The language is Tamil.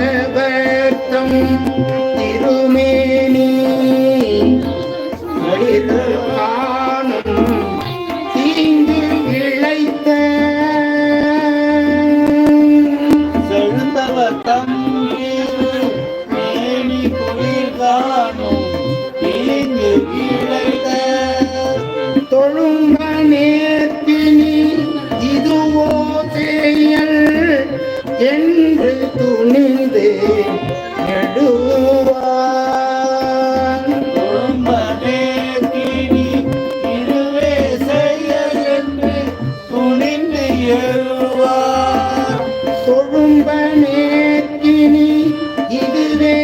எழுந்தவர்த்தம் திருமேனி. வழிது கண்டு துணிந்து நடுவான். இருவே செய்ய என்று துணிந்து எழுவார். தொழும்பனே கினி இதுவே